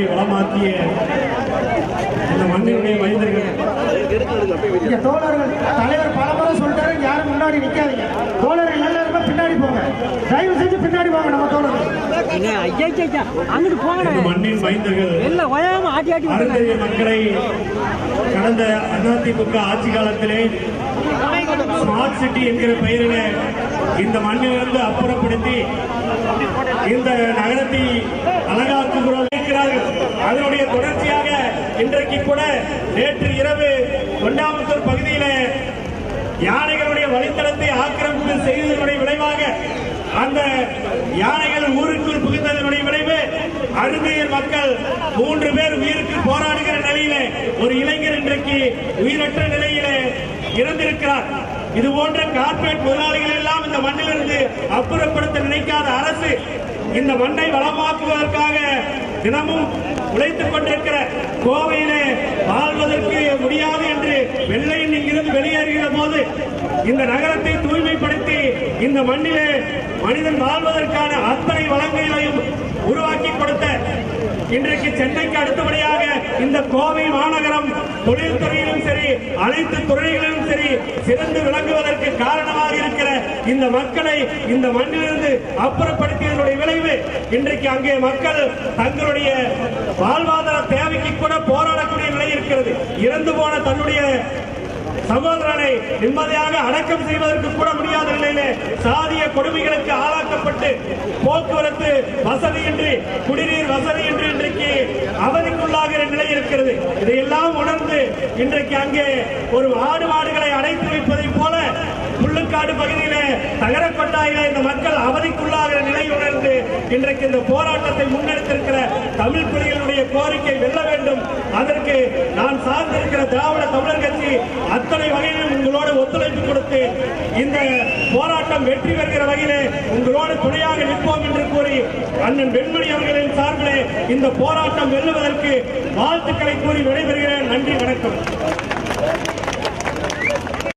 வளமாக்கிய இந்த மண்ணினுடைய மைந்தர்கள். இங்க தோழர்கள் தலைவர் பல முறை சொல்லிட்டாரு யாரும் முன்னாடி நிக்காதீங்க. தோழர்கள் எல்லாருமே பின்னாடி போங்க. தயவு செஞ்சு பின்னாடி போங்க நம்ம தோழர்கள். அங்கிட்டு போங்கண்ணே. இந்த மண்ணின் மைந்தர்கள் எல்லாம் ஓயாம ஆட்டி ஆட்டி விட்டுருங்க. அருந்ததிய மக்களை கடந்த அதிமுக ஆட்சி காலத்திலே ஸ்மார்ட் சிட்டி என்கிற பெயரிலே இந்த மண்ணிலிருந்து அப்புறப்படுத்தி இந்த நகரத்தை அதனுடைய தொடர்ச்சியாக இன்றைக்கு கூட நேற்று இரவு தொண்டாமுத்தூர் பகுதியிலே யானைகளுடைய வழித்தடத்தை ஆக்கிரமிப்பு செய்ததனுடைய விளைவாக அந்த யானைகள் ஊருக்குள் புகுந்ததனுடைய விளைவு. அருமையர் மக்கள் மூன்று பேர் உயிருக்கு போராடுகிற நிலையிலே ஒரு இளைஞர் இன்றைக்கு உயிரற்ற நிலையிலே இறந்திருக்கிறார். இது போன்ற கார்ப்பரேட் முதலாளிகள் எல்லாம் இந்த மண்ணிலிருந்து அப்புறப்படுத்த நினைக்காத அரசு இந்த மண்ணை வளமாக்குவதற்காக தினமும் உழைத்துக் கொண்டிருக்கிற கோவையிலே வாழ்வதற்கு முடியாது என்று வெள்ளையின் இங்கிருந்து வெளியேறுகிற போது இந்த நகரத்தை தூய்மைப்படுத்தி இந்த மண்ணிலே மனிதன் வாழ்வதற்கான அத்தனை வளங்களையும் உருவாக்கி கொடுத்த இன்றைக்கு சென்னைக்கு அடுத்தபடியாக இந்த கோவை மாநகரம் தொழில்துறையிலும் சரி அனைத்து துறைகளிலும் சரி சிறந்து விளங்குவதற்கு காரணமாக இருக்கிற இந்த மக்களை இந்த மண்ணிலிருந்து அப்புறப்படுத்தியதனுடைய விளைவு. இன்றைக்கு அங்கே மக்கள் தங்களுடைய வாழ்வாதார தேவைக்கு கூட போராடக்கூடிய நிலை இருக்கிறது. இறந்து போன தன்னுடைய சகோதரனை நிம்மதியாக அடக்கம் செய்வதற்கு கூட முடியாத நிலையிலே சாதிய கொடுமைகளுக்கு ஆளாக்கப்பட்டு போக்குவரத்து வசதியின்றி குடிநீர் வசதியின்றி இன்றைக்கு அவதிக்குள்ளாகிற நிலை இருக்கிறது. இதையெல்லாம் உணர்ந்து இன்றைக்கு அங்கே ஒரு ஆடு மாடுகளை அடைத்து வைப்பதை போல முள்ளுக்காடு பகுதியிலே தகரக்கொட்டாயில இந்த மக்கள் அவதிக்குள்ளாகிற நிலை உணர்ந்து இன்றைக்கு இந்த போராட்டத்தை முன்னெடுத்திருக்கிற தமிழ் புலிகளுடைய கோரிக்கை வெல்ல வேண்டும். அதற்கு நான் சார்ந்திருக்கிற திராவிட தமிழர் கட்சி அத்தனை வகையிலும் உங்களோடு ஒத்துழைப்பு கொடுத்து இந்த போராட்டம் வெற்றி பெறுகிற வகையிலே உங்களோடு துணையாக நிற்போம் என்று கூறி அண்ணன் வெண்மணி அவர்களின் சார்பிலே இந்த போராட்டம் வெல்லுவதற்கு வாழ்த்துக்களை கூறி விடைபெறுகிறேன். நன்றி வணக்கம்.